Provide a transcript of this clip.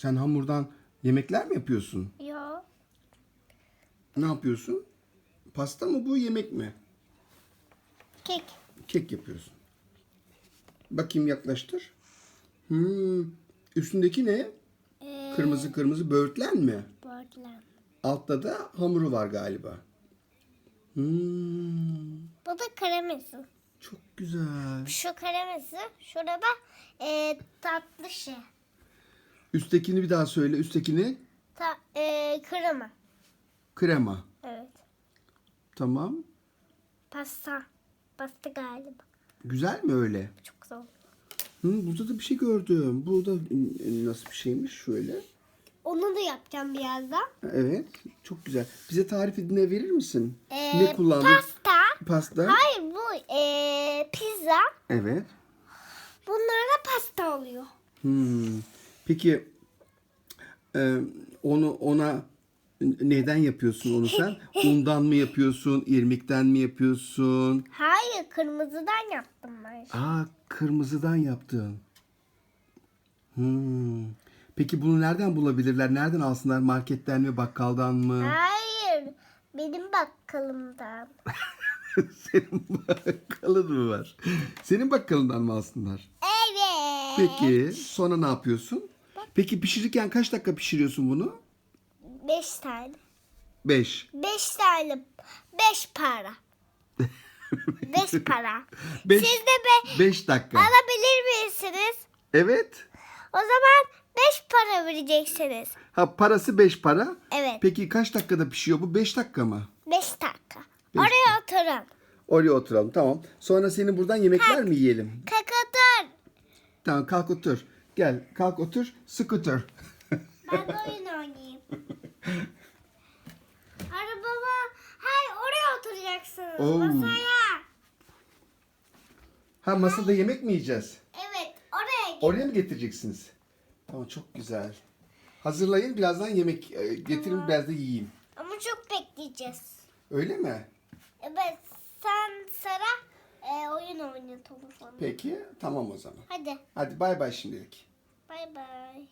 Sen hamurdan yemekler mi yapıyorsun? Yo. Ne yapıyorsun? Pasta mı bu yemek mi? Kek. Kek yapıyorsun. Bakayım yaklaştır. Hmm. Üstündeki ne? Ee, Kırmızı kırmızı böğürtlen mi? böğürtlen. Altta da hamuru var galiba. Hmm. Bu da kremesi. Çok güzel. Şu kremesi. Şurada e, tatlı şey. Üsttekini bir daha söyle. Üsttekini Ta, e, krema. krema. Evet. Tamam. Pasta. Pasta galiba. Güzel mi öyle? Çok zor. Hı, burada da bir şey gördüm. Burada e, nasıl bir şeymiş şöyle. Onu da yapacağım birazdan. Evet. Çok güzel. Bize tarifini verir misin? Ee, ne kullandın? Pasta. Pasta. Hayır bu e, pizza. Evet. Bunlar da pasta oluyor. Hmm. Peki e, onu ona neden yapıyorsun onu sen? Undan mı yapıyorsun? irmikten mi yapıyorsun? Hayır kırmızıdan yaptım ben. Aa kırmızıdan yaptın. Hmm. Peki bunu nereden bulabilirler? Nereden alsınlar? Marketten mi, bakkaldan mı? Hayır benim bakkalımdan. Senin bakkalın mı var? Senin bakkalından mı alsınlar? Evet. Peki sonra ne yapıyorsun? Peki pişirirken kaç dakika pişiriyorsun bunu? Beş tane. Beş. Beş tane. Beş para. Beş para. Beş, Siz de be beş dakika. alabilir misiniz? Evet. O zaman beş para vereceksiniz. Ha parası beş para. Evet. Peki kaç dakikada pişiyor bu? Beş dakika mı? Beş dakika. Beş Oraya oturun. Oraya oturalım tamam. Sonra senin buradan yemekler mi yiyelim? Kakatır. Tamam kalk otur. Gel kalk otur. Scooter. Ben de oyun oynayayım. Arabama. Hayır oraya oturacaksınız. Oo. Masaya. ha masada yemek mi yiyeceğiz? Evet oraya git. Oraya mı getireceksiniz? Tamam çok güzel. Hazırlayın birazdan yemek e, getirin biraz da yiyeyim. Ama çok bekleyeceğiz. Öyle mi? Evet sen Sara e, oyun oynat olur bana. Peki tamam o zaman. Hadi Hadi bay bay şimdilik. bay bay.